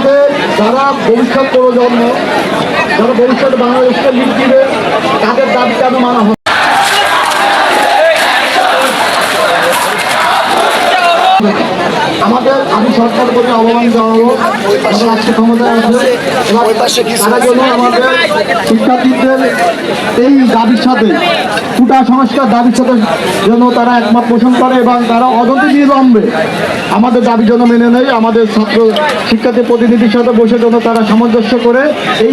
আমাদের যারা ভবিষ্যৎ প্রজন্ম যারা ভবিষ্যৎ বাংলাদেশকে লিখ দিবে তাদের দাবিকে আমি মানা আমি সরকার প্রতি আহ্বান জানাব আজকে ক্ষমতায় আছে তারা জন্য আমাদের শিক্ষার্থীদের এই দাবির সাথে কুটা সংস্কার দাবির সাথে যেন তারা একমত পোষণ করে এবং তারা অদতি বিলম্বে আমাদের দাবি জন্য মেনে নেয় আমাদের ছাত্র শিক্ষার্থী প্রতিনিধির সাথে বসে যেন তারা সামঞ্জস্য করে এই